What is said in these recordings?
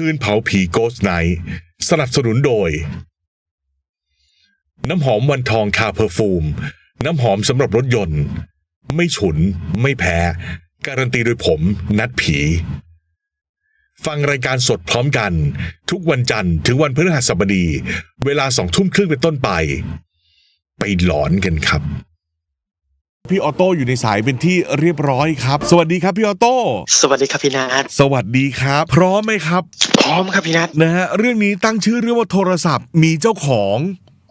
คืนเผาผีโกสไนสนับสนุนโดย น้ำหอมวันทองคาเพอร์ฟูม น้ำหอมสำหรับรถยนต์ ไม่ฉุน ไม่แพ้ การันตีโดยผมนัดผี ฟังรายการสดพร้อมกัน ทุกวันจันทร์ถึงวันพฤหัสบดี เวลาสองทุ่มครึ่งเป็นต้นไป ไปหลอนกันครับ พี่ออโต้อยู่ในสายเป็นที่เรียบร้อยครับ สวัสดีครับพี่ออโต้ สวัสดีครับพี่นัทสวัสดีครับ พร้อมไหมครับ พร้อมครับพี่นัทนะฮะเรื่องนี้ตั้งชื่อเรื่องว่าโทรศัพท์มีเจ้าของ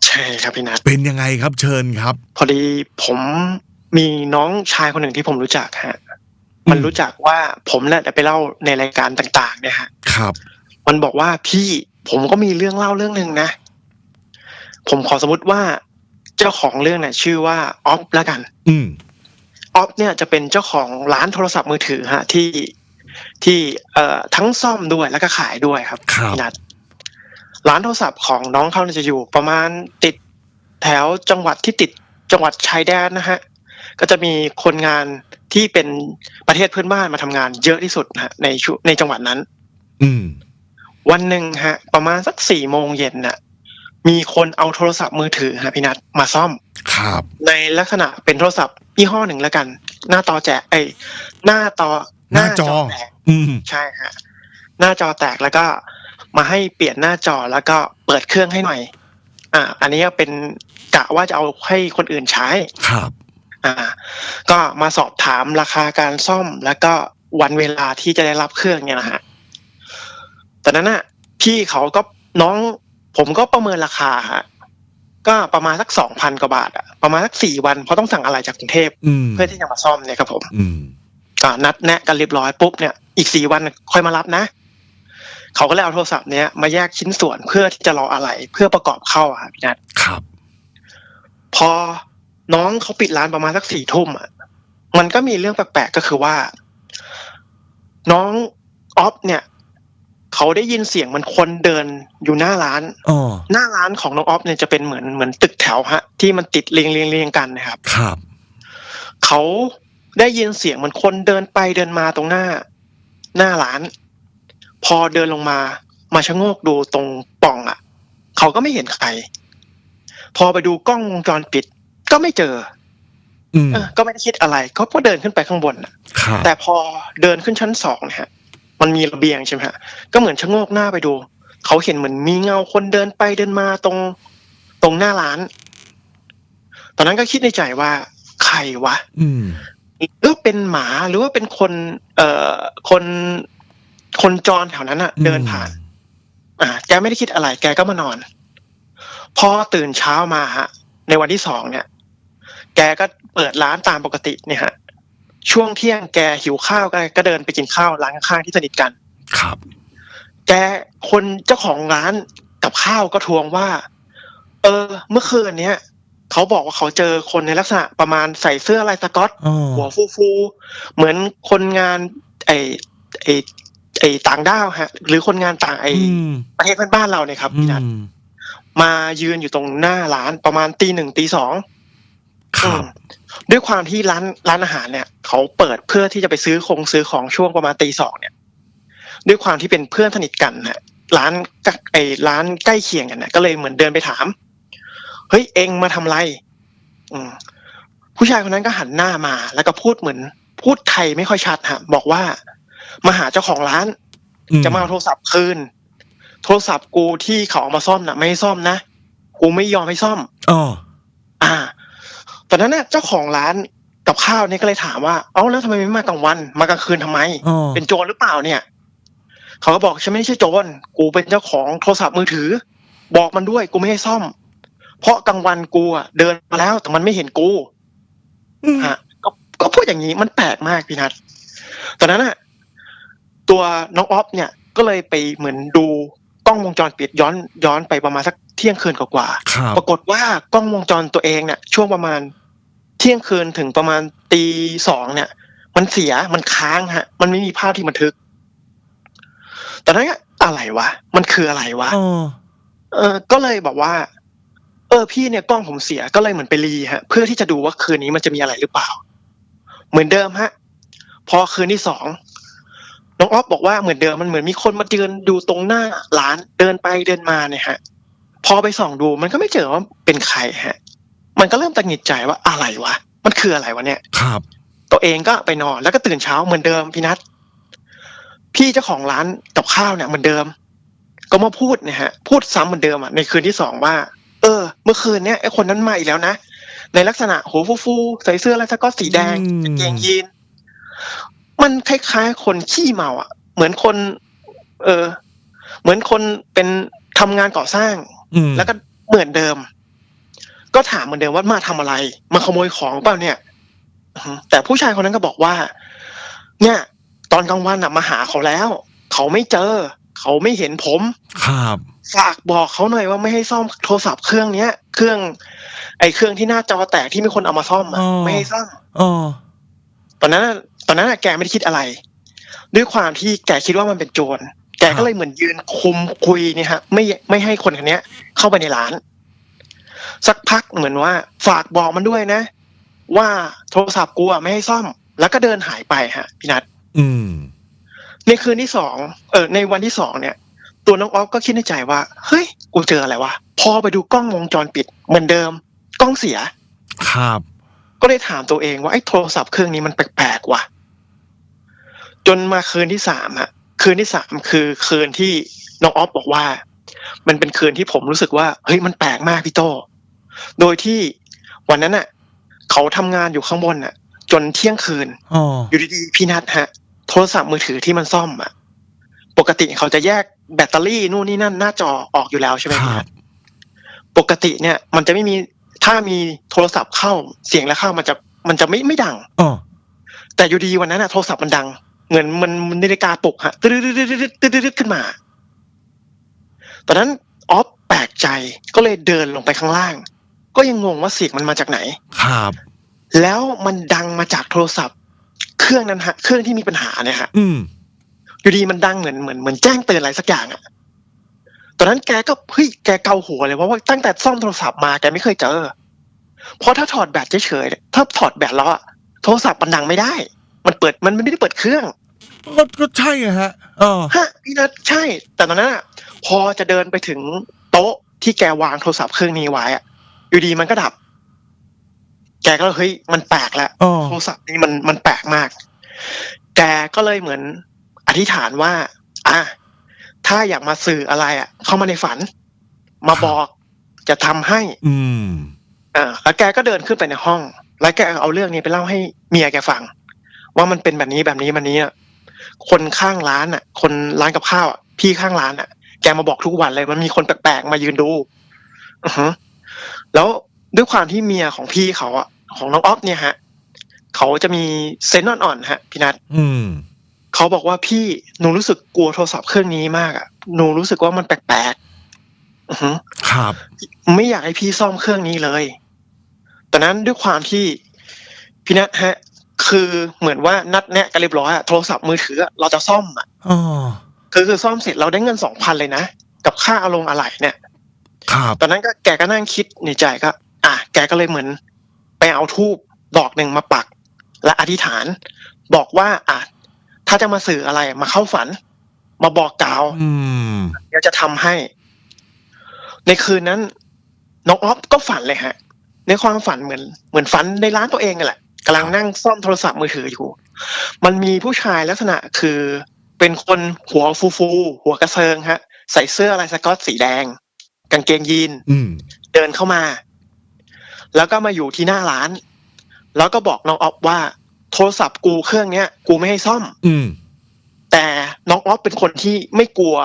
ใช่ครับพี่นัทเป็นยังไงครับเชิญครับ พอดีผมมีน้องชายคนหนึ่งที่ผมรู้จักฮะมันรู้จักว่าผมเนี่ยได้ไปเล่าในรายการต่าง ๆ เนี่ยฮะครับ มันบอกว่าพี่ผมก็มีเรื่องเล่าเรื่องหนึ่งนะ ผมขอสมมติว่า เจ้าของเรื่องเนี่ยชื่อว่าออฟแล้วกัน อืมออฟเนี่ยจะเป็นเจ้าของร้านโทรศัพท์มือถือฮะที่ที่เอ่อทั้งซ่อมด้วยแล้วก็ขายด้วยครับครับพี่นัทร้านโทรศัพท์ของน้องเขาเนี่ยจะอยู่ประมาณติดแถวจังหวัดที่ติดจังหวัดชายแดนนะฮะก็จะมีคนงานที่เป็นประเทศเพื่อนบ้านมาทำงานเยอะที่สุดนะฮะในช่วงในจังหวัดนั้น อืม วันหนึ่งฮะ ประมาณสักสี่โมงเย็นน่ะ มีคนเอาโทรศัพท์มือถือฮะพี่นัทมาซ่อมครับในลักษณะเป็นโทรศัพท์ยี่ห้อหนึ่งแล้วกัน หน้าจอแจกไอยหน้าจอหน้าจอแตกอืมใช่ฮะหน้าจอแตกแล้วก็มาให้เปลี่ยนหน้าจอแล้วก็เปิดเครื่องให้หน่อย อ่า อันนี้ก็เป็นกะว่าจะเอาให้คนอื่นใช้ครับ อ่า ก็มาสอบถามราคาการซ่อมแล้วก็วันเวลาที่จะได้รับเครื่องเนี่ยนะฮะตอนนั้นน่ะ พี่เขาก็น้อง ผมก็ประเมินราคาฮะก็ประมาณสักสองพันกว่าบาทอะประมาณสักสี่วันเพราะต้องสั่งอะไรจากกรุงเทพอืมเพื่อที่จะมาซ่อมเนี่ยครับผมอืมก็นัดแนะกันเรียบร้อยปุ๊บเนี่ยอีกสี่วันค่อยมารับนะ เขาก็เลยเอาโทรศัพท์เนี้ยมาแยกชิ้นส่วนเพื่อที่จะรออะไรเพื่อประกอบเข้าอะครับพี่นัทครับ พอน้องเขาปิดร้านประมาณสักสี่ทุ่มอะมันก็มีเรื่องแปลกๆก็คือว่า น้องออฟเนี่ย เขาได้ยินเสียงเหมันคนเดินอยู่หน้าร้านอ๋อหน้าร้านของน้องออฟเนี่ยจะเป็นเหมือนเหมือนตึกแถวฮะ ที่มันติดเรียงเรียงเรียงกันนะครับ ครับ เขาได้ยินเสียงเหมันคนเดินไปเดินมาตรงหน้า หน้าร้าน พอเดินลงมา มาชะโงกดูตรงปล่องอะ เขาก็ไม่เห็นใคร พอไปดูกล้องวงจรปิด ก็ไม่เจออืมเออก็ไม่ได้คิดอะไรเขาก็เดินขึ้นไปข้างบนน่ะครับแต่พอเดินขึ้นชั้นสองนะฮะ มันมีระเบียงใช่ไหมฮะก็เหมือนชะโงกหน้าไปดู เขาเห็นเหมือนมีเงาคนเดินไปเดินมาตรงตรงหน้าร้าน ตอนนั้นก็คิดในใจว่าใครวะอืมหรือเป็นหมาหรือว่าเป็นคน เอ่อคนคนจรแถวนั้นอะเดินผ่าน อ่า แกไม่ได้คิดอะไร แกก็มานอน พอตื่นเช้ามาฮะ ในวันที่สองเนี่ย แกก็เปิดร้านตามปกติเนี่ยฮะ ช่วงเที่ยงแกหิวข้าวก็ก็เดินไปกินข้าวร้านข้างๆที่สนิทกันครับ แกคนเจ้าของร้านกับข้าวก็ทวงว่า เออ เมื่อคืนเนี้ยเขาบอกว่าเขาเจอคนในลักษณะประมาณใส่เสื้อลายสก๊อตอ๋อหัวฟูฟูๆเหมือนคนงาน ไอไอไอต่างด้าวฮะ หรือคนงานต่างไออืมประเทศเพื่อนบ้านเราเนี่ยครับอืพี่นัทมมายืนอยู่ตรงหน้าร้านประมาณตีหนึ่งตีสองครับอืม ด้วยความที่ร้านร้านอาหารเนี่ย เขาเปิดเพื่อที่จะไปซื้อคงซื้อของช่วงประมาณตีสองเนี่ย ด้วยความที่เป็นเพื่อนสนิทกันฮะร้านกไอร้านใกล้เคียงกันนะก็เลยเหมือนเดินไปถามเฮ้ยเองมาทำไร อืม ผู้ชายคนนั้นก็หันหน้ามา แล้วก็พูดเหมือน พูดไทยไม่ค่อยชัดฮะ บอกว่ามาหาเจ้าของร้าน จะมาเอาโทรศัพท์คืน โทรศัพท์กูที่เขาเอามาซ่อมน่ะ ไม่ให้ซ่อมนะ กูไม่ยอมให้ซ่อมอ๋ออ่า ตอนนั้นเนี่ยเจ้าของร้านกับข้าวเนี่ยก็เลยถามว่า เอ้าแล้วทำไมไม่มากลางวัน มากลางคืนทำไมอ๋อเป็นโจรหรือเปล่าเนี่ย เขาก็บอกฉันไม่ใช่โจรกูเป็นเจ้าของโทรศัพท์มือถือ บอกมันด้วยกูไม่ให้ซ่อม เพราะกลางวันกูอะเดินมาแล้วแต่มันไม่เห็นกูอืมฮะก็ก็พูดอย่างนี้มันแปลกมากพี่นัทตอนนั้นน่ะตัวน้องออฟเนี่ยก็เลยไปเหมือนดูกล้องวงจรปิดย้อนย้อนไปประมาณสักเที่ยงคืนกว่าๆครับปรากฏว่ากล้องวงจรตัวเองเนี่ยช่วงประมาณเที่ยงคืนถึงประมาณตีสองเนี่ย มันเสียมันค้างฮะ มันไม่มีภาพที่บันทึกตอนนั้นก็อะไรวะ มันคืออะไรวะอ๋อเออ ก็เลยบอกว่า เออ พี่เนี่ยกล้องผมเสียก็เลยเหมือนไปรีฮะ เพื่อที่จะดูว่าคืนนี้มันจะมีอะไรหรือเปล่า เหมือนเดิมฮะ พอคืนที่สองน้องออฟบอกว่าเหมือนเดิมมันเหมือนมีคนมาเดินดูตรงหน้าร้านเดินไปเดินมาเนี่ยฮะ พอไปส่องดูมันก็ไม่เจอว่าเป็นใครฮะ มันก็เริ่มตังหงิดใจว่าอะไรวะ มันคืออะไรวะเนี่ยครับ ตัวเองก็ไปนอนแล้วก็ตื่นเช้าเหมือนเดิมพี่นัทพี่เจ้าของร้านกับข้าวเนี่ยเหมือนเดิม ก็มาพูดเนี่ยฮะ พูดซ้ำเหมือนเดิมอะในคืนที่สองว่า เออ เมื่อคืนเนี้ยไอ้คนนั้นมาอีกแล้วนะในลักษณะหัวฟูๆใส่เสื้อแล้วก็สีแดงอืมกางเกงยีน มันคล้ายๆ คนขี้เมาอะ เหมือนคน เออ เหมือนคนเป็นทำงานก่อสร้างอืมแล้วก็เหมือนเดิม ก็ถามเหมือนเดิมว่ามาทำอะไร มาขโมยของเปล่าเนี่ยอือฮึแต่ผู้ชายคนนั้นก็บอกว่า เนี่ย ตอนกลางวันอะมาหาเขาแล้ว เขาไม่เจอ เขาไม่เห็นผม ครับฝากบอกเขาหน่อยว่าไม่ให้ซ่อมโทรศัพท์เครื่องเนี้ย เครื่อง ไอ้เครื่องที่หน้าจอแตกที่มีคนเอามาซ่อมอะอ๋อไม่ให้ซ่อมอ๋อตอนนั้นน่ะตอนนั้นน่ะแกไม่ได้คิดอะไร ด้วยความที่แกคิดว่ามันเป็นโจรแกก็เลยเหมือนยืนคุมคุยเนี่ยฮะ ไม่ไม่ให้คนคนเนี้ยเข้าไปในร้าน สักพักเหมือนว่า ฝากบอกมันด้วยนะ ว่าโทรศัพท์กูอะไม่ให้ซ่อม แล้วก็เดินหายไปฮะพี่นัทอืม ในคืนที่สองเออในวันที่สองเนี่ย ตัวน้องออฟก็คิดในใจว่าเฮ้ยกูเจออะไรวะพอไปดูกล้องวงจรปิดเหมือนเดิม กล้องเสีย ครับ ก็เลยถามตัวเองว่าไอ้โทรศัพท์เครื่องนี้มันแปลกๆว่ะ จนมาคืนที่สามฮะคืนที่สามคือคืนที่น้องออฟบอกว่า มันเป็นคืนที่ผมรู้สึกว่าเฮ้ยมันแปลกมากพี่โต โดยที่วันนั้นน่ะ เขาทำงานอยู่ข้างบนน่ะ จนเที่ยงคืนอ๋ออยู่ดีๆพี่นัทฮะ โทรศัพท์มือถือที่มันซ่อมอะ ปกติเขาจะแยกแบตเตอรี่นู่นนี่นั่นหน้าจอออกอยู่แล้วใช่ไหมคพี่รันับทปกติเนี่ย มันจะไม่มีถ้ามีโทรศัพท์เข้าเสียงแล้วเข้ามันจะมันจะไม่ไม่ดังอ๋อแต่อยู่ดีวันนั้นอะโทรศัพท์มันดังเหมือนมันมันนาฬิกาปลุกฮะตึ๊ดตึ๊ดตึ๊ดตึ๊ดตึ๊ดตึ๊ดขึ้นมา ตอนนั้นออฟแปลกใจก็เลยเดินลงไปข้างล่าง ก็ยังงงว่าเสียงมันมาจากไหน ครับ แล้วมันดังมาจากโทรศัพท์ เครื่องนั้นฮะ เครื่องที่มีปัญหาเนี่ยฮะ อืมอยู่ดีมันดังเหมือนเหมือนเหมือนแจ้งเตือนอะไรสักอย่างอะตอนนั้นแกก็เฮ้ยแกเกาหัวเลยว่าว่าตั้งแต่ซ่อมโทรศัพท์มาแกไม่เคยเจอ เพราะถ้าถอดแบตเฉยๆเนี่ยถ้าถอดแบตแล้วอะโทรศัพท์มันดังไม่ได้ มันเปิดมันไม่ได้เปิดเครื่อง ก็ก็ใช่อะฮะอ๋อฮะพี่นัทใช่ แต่ตอนนั้นอะพอจะเดินไปถึงโต๊ะที่แกวางโทรศัพท์เครื่องนี้ไว้อะ อยู่ดีมันก็ดับ แกก็เลยเฮ้ยมันแปลกแล้วอ๋อโทรศัพท์นี่มันมันแปลกมาก แกก็เลยเหมือนอธิษฐานว่า อะถ้าอยากมาสื่ออะไร อะ เข้ามาในฝัน มาบอกจะทำให้ อืมอ่าแล้วแกก็เดินขึ้นไปในห้อง แล้วแกเอาเรื่องนี้ไปเล่าให้เมียแกฟัง ว่ามันเป็นแบบนี้แบบนี้แบบนี้อะคนข้างร้านอะ คนร้านกับข้าวอะพี่ข้างร้านอะ แกมาบอกทุกวันเลย มันมีคนแปลกๆมายืนดูอือฮึ แล้วด้วยความที่เมียของพี่เขาอะของน้องออฟเนี่ยฮะเขาจะมีเซนส์อ่อนๆฮะพี่นัทอืมเขาบอกว่าพี่หนูรู้สึกกลัวโทรศัพท์เครื่องนี้มากอะหนูรู้สึกว่ามันแปลกๆอือฮึครับ ไม่อยากให้พี่ซ่อมเครื่องนี้เลยตอนนั้นด้วยความที่พี่นัทฮะ คือเหมือนว่านัดแนะกันเรียบร้อยอะโทรศัพท์มือถืออะเราจะซ่อมอะอ๋อคือคือซ่อมเสร็จเราได้เงินสองพันเลยนะกับค่าอารมณ์อะไรเนี่ย ครับตอนนั้นก็แกก็นั่งคิดในใจก็ อะแกก็เลยเหมือน ไปเอาทูบดอกหนึ่งมาปัก และอธิษฐาน บอกว่าอะถ้าจะมาสื่ออะไรมาเข้าฝัน มาบอกกล่าวอืมเดี๋ยวจะทำให้ ในคืนนั้นน้องออฟก็ฝันเลยฮะ ในความฝันเหมือน เหมือนฝันในร้านตัวเองนั่นแหละกำลังนั่งซ่อมโทรศัพท์มือถืออยู่ มันมีผู้ชายลักษณะคือเป็นคนหัวฟูฟูๆหัวกระเซิงฮะ ใส่เสื้อลายสก๊อตสีแดง กางเกงยีนอืมเดินเข้ามา แล้วก็มาอยู่ที่หน้าร้าน แล้วก็บอกน้องออฟว่า โทรศัพท์กูเครื่องเนี้ย กูไม่ให้ซ่อม อืม แต่น้องออฟเป็นคนที่ไม่กลัว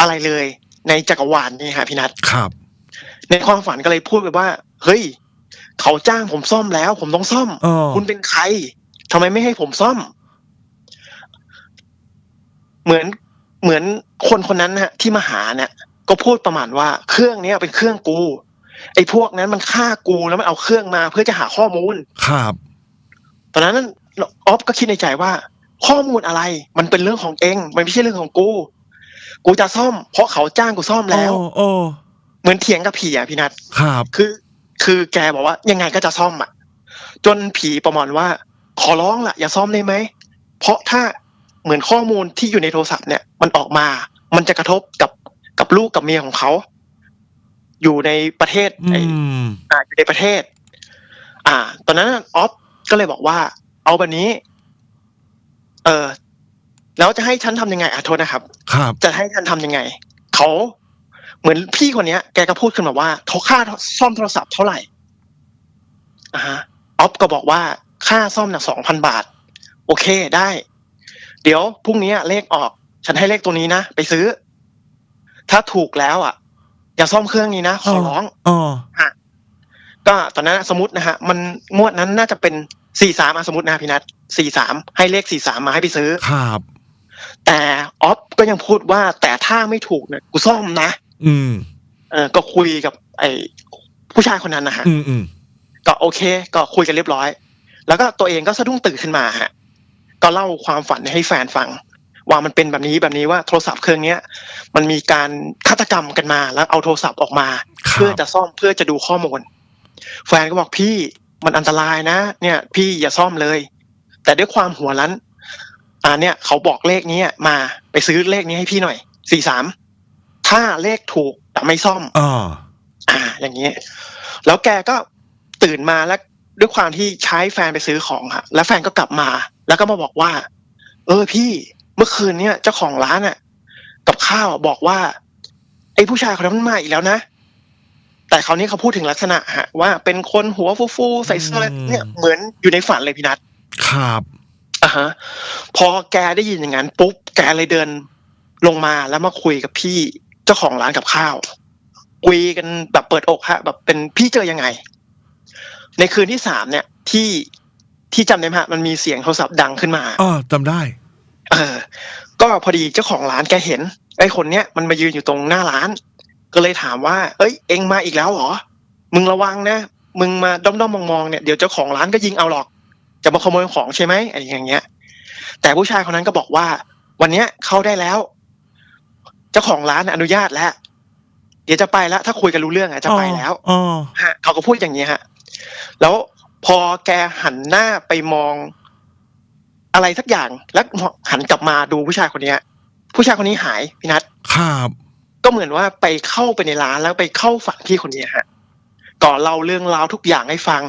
อะไรเลย ในจักรวาลนี้ฮะพี่นัทครับ ในความฝันก็เลยพูดไปว่า เฮ้ย เขาจ้างผมซ่อมแล้ว ผมต้องซ่อมอ๋อคุณเป็นใครทำไมไม่ให้ผมซ่อม เหมือนเหมือนคนคนนั้นนะฮะ ที่มาหาเนี่ย ก็พูดประมาณว่าเครื่องเนี้ยเป็นเครื่องกู ไอ้พวกนั้นมันฆ่ากูแล้วมันเอาเครื่องมาเพื่อจะหาข้อมูล ครับ ตอนนั้นออฟก็คิดในใจว่า ข้อมูลอะไร มันเป็นเรื่องของเองมันไม่ใช่เรื่องของกู กูจะซ่อม เพราะเขาจ้างกูซ่อมแล้วโอ้โอ้เหมือนเถียงกับผีอะพี่นัทครับ คือ คือแกบอกว่า ยังไงก็จะซ่อมอะ จนผีประมาณว่า ขอร้องล่ะ อย่าซ่อมได้ไหมเพราะถ้าเหมือนข้อมูลที่อยู่ในโทรศัพท์เนี่ยมันออกมา มันจะกระทบกับ กับลูกกับเมียของเขา อยู่ในประเทศอืไอ้มอ่าอยู่ในประเทศ อ่า ตอนนั้นออฟก็เลยบอกว่า เอาแบบนี้ เออแล้วจะให้ฉันทำยังไงอะโทษนะครับ ครับ จะให้ฉันทำยังไง เขาเหมือนพี่คนเนี้ย แกก็พูดขึ้นมาว่าโทรค่าซ่อมโทรศัพท์เท่าไหร่อ่าฮะออฟก็บอกว่าค่าซ่อมน่ะสองพันบาท โอเคได้ เดี๋ยวพรุ่งนี้เลขออก ฉันให้เลขตัวนี้นะ ไปซื้อ ถ้าถูกแล้วอะ อย่าซ่อมเครื่องนี้นะขอร้องอ๋อก็ตอนนั้นสมมตินะฮะ มันงวดนั้นน่าจะเป็นสี่สามสมมตินะพี่นัทสี่สามให้เลขสี่สามมาให้ไปซื้อครับ แต่ออฟก็ยังพูดว่าแต่ถ้าไม่ถูกเนี่ยกูซ่อมนะอืม เออก็คุยกับ ไอ้ผู้ชายคนนั้นนะฮะอืมอืมก็โอเค ก็คุยกันเรียบร้อย แล้วก็ตัวเองก็สะดุ้งตื่นขึ้นมาฮะ ก็เล่าความฝันให้แฟนฟัง ว่ามันเป็นแบบนี้แบบนี้ว่าโทรศัพท์เครื่องเนี้ยมันมีการฆาตกรรมกันมาแล้วเอาโทรศัพท์ออกมาคเพื่อรับจะซ่อมเพื่อจะดูข้อมูล แฟนก็บอกพี่มันอันตรายนะ เนี่ย พี่อย่าซ่อมเลย แต่ด้วยความหัวรั้นอ่าเนี่ย เขาบอกเลขนี้มาไปซื้อเลขนี้ให้พี่หน่อยสี่สามถ้าเลขถูกแต่ไม่ซ่อมอ๋ออ่า อย่างนี้แล้วแกก็ตื่นมาแล้วด้วยความที่ใช้แฟนไปซื้อของค่ะแล้วแฟนก็กลับมา แล้วก็มาบอกว่า เออพี่ เมื่อคืนเนี่ยเจ้าของร้านอะ กับข้าวอะบอกว่า ไอ้ผู้ชายคนนั้นมันมาอีกแล้วนะ แต่คราวนี้เขาพูดถึงลักษณะฮะ ว่าเป็นคนหัวฟูๆใส่เสื้อเนี่ยเหมือนอยู่ในฝันเลยพี่นัทครับอะฮะ พอแกได้ยินอย่างนั้นปุ๊บแกเลยเดินลงมาแล้วมาคุยกับพี่เจ้าของร้านกับข้าวคุยกันแบบเปิดอกฮะ แบบเป็นพี่เจอยังไง ในคืนที่สามเนี่ย ที่ที่จำได้ไหมฮะมันมีเสียงโทรศัพท์ดังขึ้นมาอ๋อจำได้ เออ ก็พอดีเจ้าของร้านแกเห็น ไอ้คนเนี้ยมันมายืนอยู่ตรงหน้าร้าน ก็เลยถามว่า เอ้ย เอ็งมาอีกแล้วเหรอ มึงระวังนะ มึงมาด้อมๆมองๆเนี่ย เดี๋ยวเจ้าของร้านก็ยิงเอาหรอก จะมาขโมยของใช่ไหมอะไรอย่างเงี้ย แต่ผู้ชายคนนั้นก็บอกว่า วันเนี้ยเข้าได้แล้ว เจ้าของร้านอนุญาตแล้ว เดี๋ยวจะไปแล้วถ้าคุยกันรู้เรื่องอะจะไปแล้วอ๋อฮะ เขาก็พูดอย่างนี้ฮะ แล้วพอแกหันหน้าไปมอง อะไรสักอย่างแล้วหันกลับมาดูผู้ชายคนเนี้ย ผู้ชายคนนี้หายพี่นัทครับก็เหมือนว่าไปเข้าไปในร้านแล้วไปเข้าฝันพี่คนนี้ฮะก่อนเล่าเรื่องราวทุกอย่างให้ฟัง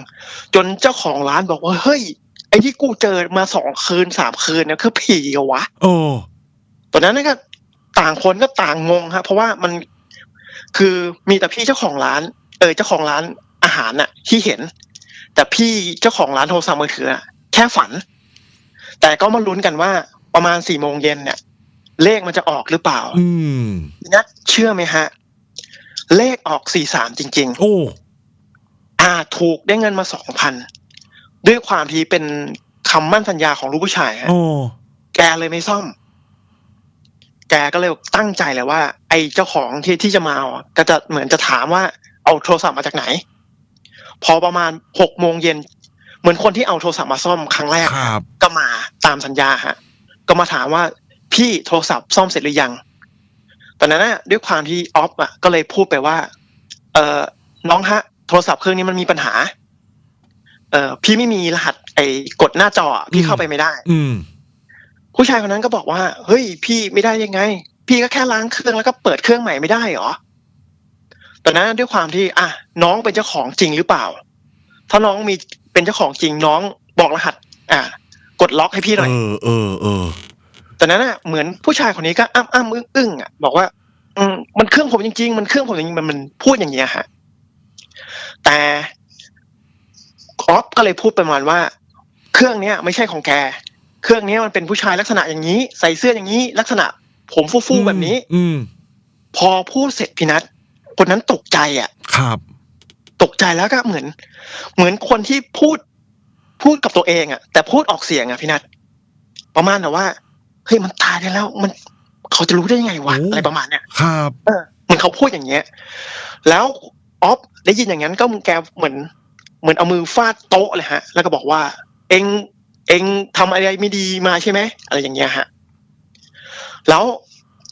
จนเจ้าของร้านบอกว่าเฮ้ยไอ้ที่กูเจอมาสองคืนสามคืนเนี่ยคือผีเหรอวะโอ้ตอนนั้นก็ต่างคนก็ต่างงงฮะเพราะว่ามันคือมีแต่พี่เจ้าของร้าน เออเจ้าของร้านอาหารน่ะ ที่เห็น แต่พี่เจ้าของร้านโทรศัพท์มือถืออะแค่ฝัน แต่ก็มาลุ้นกันว่าประมาณสี่โมงเย็นเนี่ย เลขมันจะออกหรือเปล่า อืมนัดเชื่อไหมฮะ เลขออกสี่สามจริงโอ้ๆอ่าถูกได้เงินมาสองพันด้วยความที่เป็นคำมั่นสัญญาของลูกผู้ชายฮะโอ้แกเลยไม่ซ่อม แกก็เลยตั้งใจเลยว่า ไอ้เจ้าของที่ที่จะมาเอาอะก็จะเหมือนจะถามว่าเอาโทรศัพท์มาจากไหน พอประมาณหกโมงเย็น เหมือนคนที่เอาโทรศัพท์มาซ่อมครั้งแรกครับ ก็มาตามสัญญาฮะ ก็มาถามว่าพี่โทรศัพท์ซ่อมเสร็จหรือยัง ตอนนั้นนะด้วยความที่ออฟอะก็เลยพูดไปว่า เออน้องฮะ โทรศัพท์เครื่องนี้มันมีปัญหา เออพี่ไม่มีรหัส ไอ้กดหน้าจออะพี่เข้าไปไม่ได้ อืม ผู้ชายคนนั้นก็บอกว่า เฮ้ย พี่ไม่ได้ยังไง พี่ก็แค่ล้างเครื่องแล้วก็เปิดเครื่องใหม่ไม่ได้เหรอตอนนั้นด้วยความที่ อะน้องเป็นเจ้าของจริงหรือเปล่า ถ้าน้องมี เป็นเจ้าของจริงน้องบอกรหัส อะกดล็อกให้พี่หน่อยเออเออเออตอนนั้นอะเหมือนผู้ชายคนนี้ก็อ้ำอ้ำอึ้งอึ้งอะบอกว่า อืมมันเครื่องผมจริง ๆ มันเครื่องผมจริงๆมันมันพูดอย่างเงี้ยฮะแต่ออฟก็เลยพูดประมาณว่า เครื่องเนี้ย ไม่ใช่ของแก เครื่องเนี้ยมันเป็นผู้ชายลักษณะอย่างนี้ ใส่เสื้ออย่างนี้ ลักษณะ ผมฟู่ๆแบบนี้ อืมพอพูดเสร็จพี่นัทคนนั้นตกใจอะ ครับ ตกใจแล้วก็เหมือน เหมือนคนที่พูดพูดกับตัวเองอะแต่พูดออกเสียงอะพี่นัทประมาณแบบว่าเฮ้ยมันตายได้แล้ว มันเขาจะรู้ได้ยังไงวะโอ้อะไรประมาณเนี้ยครับเออเหมือนเขาพูดอย่างเงี้ย แล้วออฟได้ยินอย่างนั้นก็แกเหมือน เหมือนเอามือฟาดโต๊ะเลยฮะ แล้วก็บอกว่า เองเองทำอะไรไม่ดีมาใช่ไหมอะไรอย่างเงี้ยฮะ แล้ว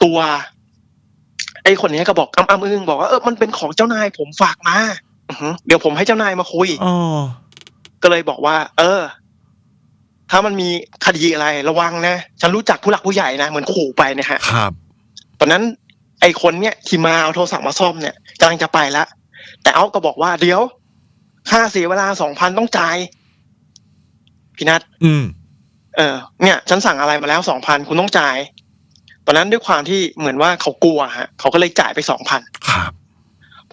ตัว ไอ้คนเนี้ยก็บอกอ้ำอ้ำอึ้งบอกว่าเออมันเป็นของเจ้านายผมฝากมาอือหือ เดี๋ยวผมให้เจ้านายมาคุยอ๋อก็เลยบอกว่า เออ ถ้ามันมีคดีอะไรระวังนะ ฉันรู้จักผู้หลักผู้ใหญ่นะเหมือนขู่ไปนะฮะ ครับ ตอนนั้น ไอ้คนเนี่ยที่มาเอาโทรศัพท์มาซ่อมเนี่ยกำลังจะไปแล้วแต่เอาก็บอกว่าเดี๋ยว ค่าเสียเวลาสองพันต้องจ่ายพี่นัทอืม เออ เนี่ย ฉันสั่งอะไรมาแล้วสองพันคุณต้องจ่าย ตอนนั้นด้วยความที่เหมือนว่าเขากลัวฮะ เขาก็เลยจ่ายไปสองพันครับ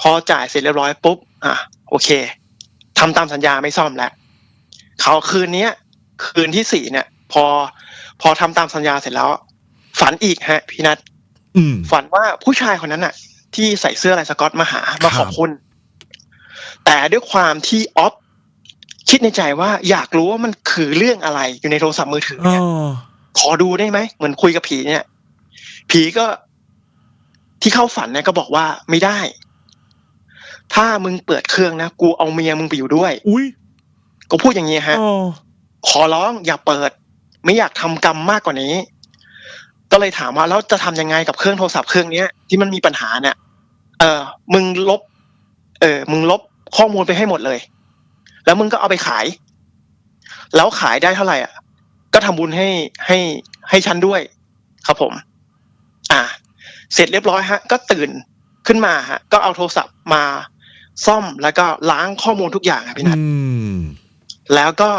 พอจ่ายเสร็จเรียบร้อยปุ๊บอะโอเคทำตามสัญญาไม่ซ่อมแล้วเขาคืนเนี้ย คืนที่สี่เนี่ย พอ พอทำตามสัญญาเสร็จแล้ว ฝันอีกฮะ พี่นัทอืมฝันว่าผู้ชายคนนั้นน่ะ ที่ใส่เสื้อลายสก๊อตมาหามาขอบคุณ แต่ด้วยความที่ออฟคิดในใจว่าอยากรู้ว่ามันคือเรื่องอะไรอยู่ในโทรศัพท์มือถืออ๋เนี่ยอขอดูได้ไหมเหมือนคุยกับผีเนี่ย ผีก็ที่เข้าฝันเนี่ยก็บอกว่าไม่ได้ ถ้ามึงเปิดเครื่องนะกูเอาเมียมึงไปอยู่ด้วย อุ้ยก็พูดอย่างนี้ฮะอ๋อขอร้องอย่าเปิด ไม่อยากทำกรรมมากกว่านี้ ก็เลยถามว่าแล้วจะทำยังไงกับเครื่องโทรศัพท์เครื่องเนี้ยที่มันมีปัญหาเนี่ยเออ มึงลบ เออ มึงลบข้อมูลไปให้หมดเลย แล้วมึงก็เอาไปขาย แล้วขายได้เท่าไหร่อะ ก็ทำบุญให้ให้ให้ฉันด้วย ครับผม อ่า เสร็จเรียบร้อยฮะ ก็ตื่นขึ้นมาฮะ ก็เอาโทรศัพท์มา ซ่อมแล้วก็ล้างข้อมูลทุกอย่างอะพี่นัทอืมแล้วก็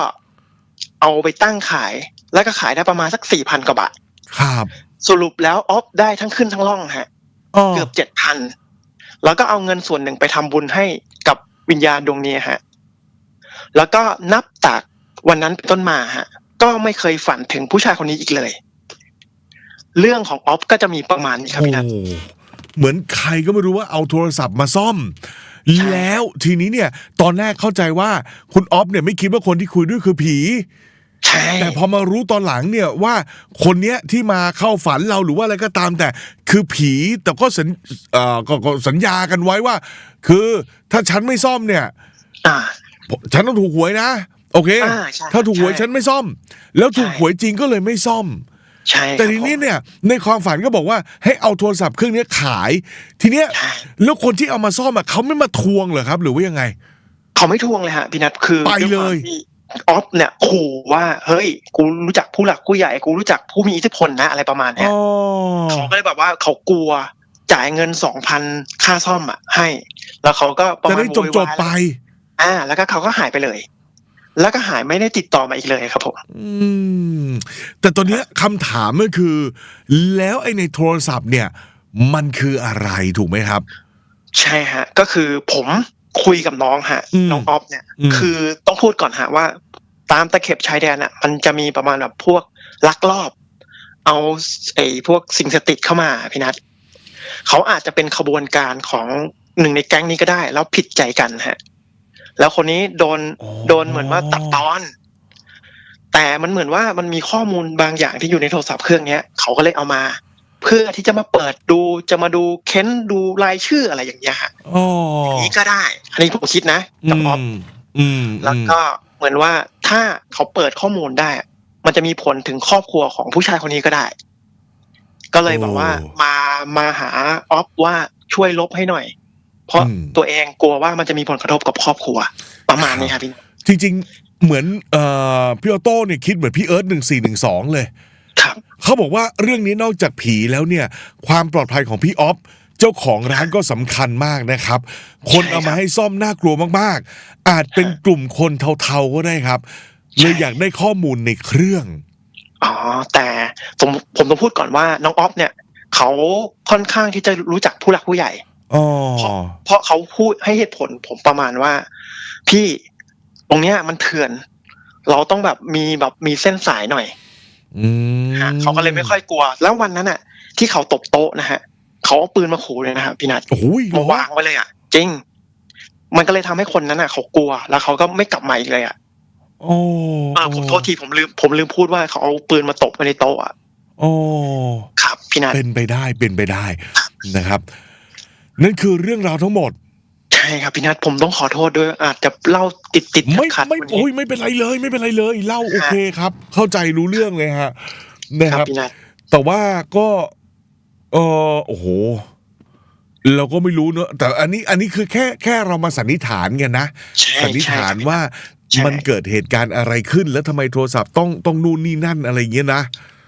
เอาไปตั้งขาย แล้วก็ขายได้ประมาณสักสี่พันกว่าบาทครับ สรุปแล้วออฟได้ทั้งขึ้นทั้งล่องฮะอ๋อเกือบเจ็ดพันแล้วก็เอาเงินส่วนหนึ่งไปทำบุญให้กับวิญญาณดวงนี้ฮะ แล้วก็นับจากวันนั้นเป็นต้นมาฮะ ก็ไม่เคยฝันถึงผู้ชายคนนี้อีกเลย เรื่องของออฟก็จะมีประมาณนี้ครับโอ้พี่นัทเหมือนใครก็ไม่รู้ว่าเอาโทรศัพท์มาซ่อมใช่ แล้วทีนี้เนี่ย ตอนแรกเข้าใจว่าคุณออฟเนี่ยไม่คิดว่าคนที่คุยด้วยคือผี ใช่ แต่พอมารู้ตอนหลังเนี่ยว่าคนเนี้ยที่มาเข้าฝันเราหรือว่าอะไรก็ตามแต่ คือผีแต่ก็สัญเอ่อก็ก็สัญญากันไว้ว่า คือถ้าฉันไม่ซ่อมเนี่ย อ่า ผมฉันต้องถูกหวยนะ โอเค อ่าใช่ถ้าถูกหวยใช่ ฉันไม่ซ่อม แล้วถูกใช่หวยจริงก็เลยไม่ซ่อม ใช่แต่ทีนี้เนี่ยในความฝันก็บอกว่าให้เอาโทรศัพท์เครื่องนี้ขาย ทีเนี้ยใช่ แล้วคนที่เอามาซ่อมอะเขาไม่มาทวงเหรอครับ หรือว่ายังไง เขาไม่ทวงเลยฮะพี่นัทคือไปเลยด้วยความที่ออฟเนี่ยขู่ว่าเฮ้ย กูรู้จักผู้หลักผู้ใหญ่กูรู้จักผู้มีอิทธิพลนะอะไรประมาณเนี้ย อ๋อเขาก็เลยแบบว่าเขากลัวจ่ายเงินสองพันค่าซ่อมอะให้ แล้วเขาก็ประจะมาณได้จบจบๆไป อ่า แล้วก็เขาก็หายไปเลย แล้วก็หายไม่ได้ติดต่อมาอีกเลยครับผมอืมแต่ตอนเนี้ยคำถามก็คือ แล้วไอ้ในโทรศัพท์เนี่ย มันคืออะไรถูกไหมครับ ใช่ฮะ ก็คือผมคุยกับน้องฮะอืมน้องออฟเนี่ยอืมคือต้องพูดก่อนฮะว่า ตามตะเข็บชายแดนอะ มันจะมีประมาณแบบพวกลักลอบ เอาไอ้พวกสิ่งเสพติดเข้ามาพี่นัทเขาอาจจะเป็นขบวนการของหนึ่งในแก๊งนี้ก็ได้ แล้วผิดใจกันฮะ แล้วคนนี้โดนอ๋อโดนเหมือนว่าตัดตอน แต่มันเหมือนว่ามันมีข้อมูลบางอย่างที่อยู่ในโทรศัพท์เครื่องเนี้ยเขาก็เลยเอามา เพื่อที่จะมาเปิดดูจะมาดูเค้นดูรายชื่ออะไรอย่างเงี้ยฮะอ๋อนี้ก็ได้อันนี้ผมคิดนะอืกับออฟมอืมแล้วก็เหมือนว่าถ้าเขาเปิดข้อมูลได้ มันจะมีผลถึงครอบครัวของผู้ชายคนนี้ก็ได้ ก็เลยบอกว่ามามาหาออฟว่าช่วยลบให้หน่อย เพราะตัวเองกลัวว่ามันจะมีผลกระทบกับครอบครัว ประมาณนี้ครับพี่จริง ๆ เหมือนเอ่อพี่ออโต้เนี่ยคิดเหมือนพี่เอิร์ธหนึ่งสี่หนึ่งสองเลยครับเขาบอกว่าเรื่องนี้นอกจากผีแล้วเนี่ย ความปลอดภัยของพี่ออฟเจ้าของร้านก็สำคัญมากนะครับ คนใช่ครับเอามาให้ซ่อมน่ากลัวมากๆ อาจเป็นกลุ่มคนเทาๆก็ได้ครับใช่เลยอยากได้ข้อมูลในเครื่อง อ๋อ แต่ผมผมต้องพูดก่อนว่าน้องออฟเนี่ย เขาค่อนข้างที่จะรู้จักผู้หลักผู้ใหญ่ อ๋อเพราะเขาพูดให้เหตุผลผมประมาณว่า พี่ตรงเนี้ยมันเถื่อน เราต้องแบบมีแบบมีเส้นสายหน่อยอืมฮะเขาก็เลยไม่ค่อยกลัว แล้ววันนั้นอะ ที่เขาตบโต๊ะนะฮะเขาเอาปืนมาขู่เลยนะครับพี่นัทโอ้ยเหรมาอวางไว้เลยอะจริง มันก็เลยทำให้คนนั้นอะ เขากลัว แล้วเขาก็ไม่กลับมาอีกเลยอะโอ้อ่าผมโทษทีผมลืม ผมลืมพูดว่าเขาเอาปืนมาตบไว้ในโต๊ะอะโอ้ครับพี่นัทเป็นไปได้เป็นไปได้นะครับ นั่นคือเรื่องราวทั้งหมด ใช่ครับพี่นัทผมต้องขอโทษด้วย อาจจะเล่าติดติดๆไม่ขัดๆไม่วันโอ้นี้ยไม่เป็นไรเลย ไม่เป็นไรเลย เล่าโอเคครับ เข้าใจรู้เรื่องเลยฮะนะคครัรับบ พี่นัทแต่ว่าก็เออโอ้โห เราก็ไม่รู้เนอะแต่อันนี้อันนี้คือแค่แค่เรามาสันนิษฐานกันนะ ใช่สันนิษฐานใช่ครับว่าใช่ มันเกิดเหตุการณ์อะไรขึ้น แล้วทำไมโทรศัพท์ต้องต้องนู่นนี่นั่นอะไรอย่างเงี้ยนะ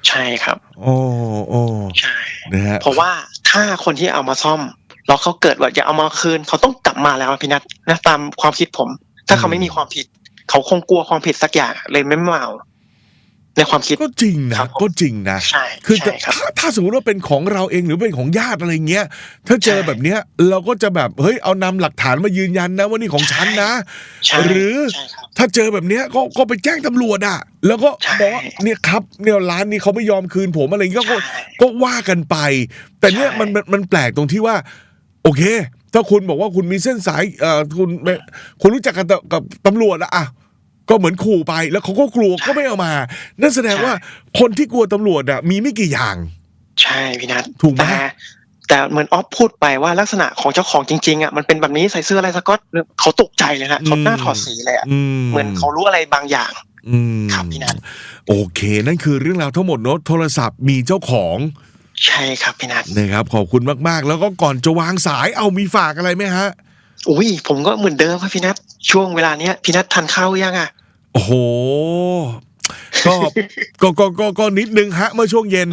ใช่ครับ โอ้โอ้ใช่ นะฮะเพราะว่าถ้าคนที่เอามาซ่อม แล้วเขาเกิดว่าจะเอามาคืน เขาต้องกลับมาแล้วอะพี่นัทนะตามความคิดผม ถ้าเขาไม่มีความผิด เขาคงกลัวความผิดสักอย่างเลยไม่มาเอาในความคิดก็จริงครันะบผมก็จริงนะใช่คือใช่ครับถ้าถ้าสมมติว่าเป็นของเราเองหรือเป็นของญาติอะไรเงี้ย ถ้าเจอใช่แบบเนี้ย เราก็จะแบบเฮ้ยเอานำหลักฐานมายืนยันนะว่านี่ของฉันนะใช่หรือใช่ครับถ้าเจอแบบเนี้ยก็ก็ไปแจ้งตำรวจอะ แล้วก็ใช่บอกว่าเนี่ยครับเนี่ยร้านนี้เขาไม่ยอมคืนผมอะไรเงี้ยก็ใช่ก็ว่ากันไป แต่เนี่ยใช่มันมันมันแปลกตรงที่ว่า โอเค ถ้าคุณบอกว่าคุณมีเส้นสายเอ่อคุณไม่คุณรู้จักกันกับกับตำรวจอะอะก็เหมือนขู่ไปแล้วเขาก็กลัวก็ไม่เอามา นั่นแสดงว่าคนที่กลัวตำรวจอะมีไม่กี่อย่าง ใช่พี่นัทถูกไหมแต่แต่เหมือนออฟพูดไปว่าลักษณะของเจ้าของจริงๆอะมันเป็นแบบนี้ใส่เสื้ออะไรสก๊อตเขาตกใจเลยนะเขาหน้าถอดสีเลยอะอืมเหมือนเขารู้อะไรบางอย่างอืมครับพี่นัทโอเค นั่นคือเรื่องราวทั้งหมดเนอะโทรศัพท์มีเจ้าของ ใช่ครับพี่นัทนะครับขอบคุณมากๆ แล้วก็ก่อนจะวางสายเอามีฝากอะไรไหมฮะอุ้ยผมก็เหมือนเดิมครับพี่นัทช่วงเวลาเนี้ยพี่นัททานข้าวยังอะโอ้โหก็ก็ก็ก็ก็นิดนึงฮะเมื่อช่วงเย็น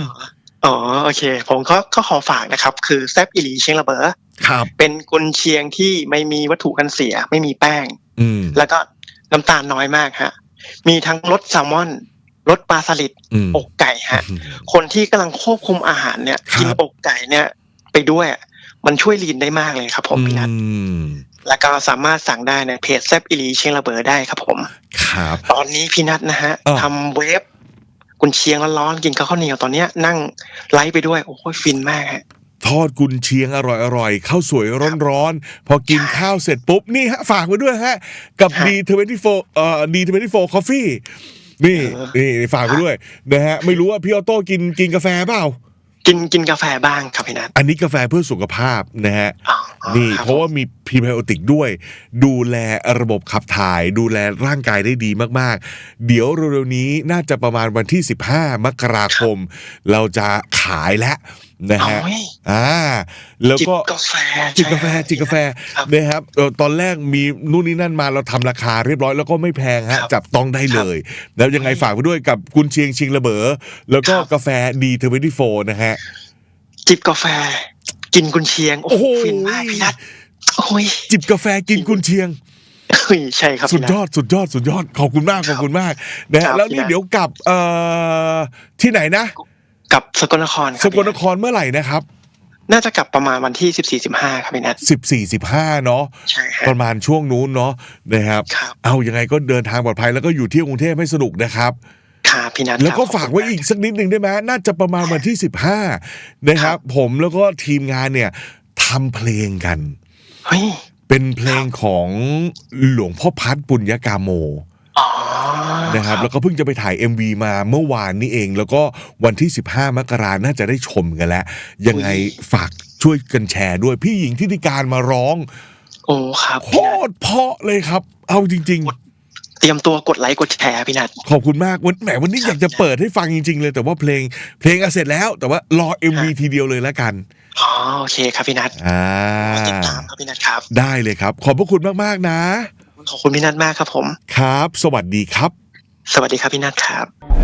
อ๋อโอเค ผมก็ก็ขอฝากนะครับ คือแซบอิหลีเชียงระเบอครับเป็นกุนเชียงที่ไม่มีวัตถุกันเสีย ไม่มีแป้ง อืมแล้วก็น้ำตาลน้อยมากฮะมีทั้งรสแซลมอน รสปลาสลิดอืมอกไก่ฮะ คนที่กำลังควบคุมอาหารเนี่ยครับกินอกไก่เนี่ยไปด้วยอะมันช่วยลีนได้มากเลยครับผมพี่นัทอืมแล้วก็สามารถสั่งได้ในเพจแซบอิลีเชียงระเบอได้ครับผม ครับ ตอนนี้พี่นัทนะฮะอ้าวทำเวฟกุนเชียงร้อนๆกินข้าวเหนียวตอนเนี้ยนั่งไลฟ์ไปด้วย โอ้โหฟินมากฮะทอดกุนเชียงอร่อยๆข้าวสวยร้อนๆพอกินใช่ข้าวเสร็จปุ๊บ นี่ฮะฝากไว้ด้วยฮะ กับฮะ D24 เอ่อ D24 Coffee นี่เออ นี่ฝากไว้ด้วยนะฮะไม่รู้ว่าพี่ออโต้กินกินกาแฟเปล่ากินกินกาแฟบ้างครับพี่นัทอันนี้กาแฟเพื่อสุขภาพนะฮะอ๋อนี่คบเพราะว่ามีพรีไบโอติกด้วย ดูแลระบบขับถ่าย ดูแลร่างกายได้ดีมากๆ เดี๋ยวเร็วๆนี้น่าจะประมาณวันที่ 15 มกราคม เราจะขายแล้ว นะฮะโอ้ยอ่าแล้วจิบก็กาแฟจิบกาแฟใช่จิบกาแฟครับนะครับเอ่อตอนแรกมีนู่นนี่นั่นมาเราทำราคาเรียบร้อยแล้วก็ไม่แพงฮะครับจับต้องได้เลย แล้วยังไงฝากไว้ด้วยกับกุนเชียงชิงระเบอแล้วก็ครับกาแฟดีเทอร์เวนตี้โฟนะฮะจิบกาแฟ กินกุนเชียง โอ้โอ้โหโหฟินมากพี่นัทโอ้ยจิบกาแฟกินกุนเชียงเฮ้ยใช่ครับสุดพี่นัทยอดสุดยอดสุดยอดขอบคุณมากคขรับอบคุณมากนะครัฮะบแล้วนี่พี่นะเดี๋ยวกลับเอ่อที่ไหนนะ กับสกลนครคสรับกลนครเมื่อไหร่นะครับ น่าจะกลับประมาณวันที่สิบสี่สิบห้าครับพี่นัท14 15เนาะใช่ฮะประมาณช่วงนู้นเนาะนะครับครับ เอายังไงก็เดินทางปลอดภัยแล้วก็อยู่ที่กรุงเทพให้สนุกนะครับครับพี่นัทแล้วก็ครับฝากไว้อีกสักนิดหนึ่งได้ไหมน่าจะประมาณวันที่15นะครับ ผมแล้วก็ทีมงานเนี่ยทำเพลงกันเฮ้ยเป็นเพลงของหลวงพ่อพัดปุญญกาโมอ๋อ นะครับแล้วก็เพิ่งจะไปถ่าย MV มาเมื่อวานนี้เอง แล้วก็วันที่ 15 มกราน่าจะได้ชมกันแล้ว ยังไงฝากช่วยกันแชร์ด้วยพี่หญิงทิติการมาร้อง โอ้ครับโคพี่นัทตรเพราะเลยครับ เอาจริงเตรียมตัวกดไลค์กดแชร์พี่นัทๆขอบคุณมากวันแหมวันนี้อยากจะเปิดให้ฟังจริง ๆ เลย แต่ว่าเพลงเพลงอะเสร็จแล้ว แต่ว่ารอ MV ทีเดียวเลยแล้วกันอ๋อโอเคครับพี่นัทอ่าติดตามครับพี่นัทครับ ได้เลยครับ ขอบพระคุณมากๆนะ ขอบคุณพี่นัทมากครับผม ครับ สวัสดีครับ สวัสดีครับพี่นัทครับ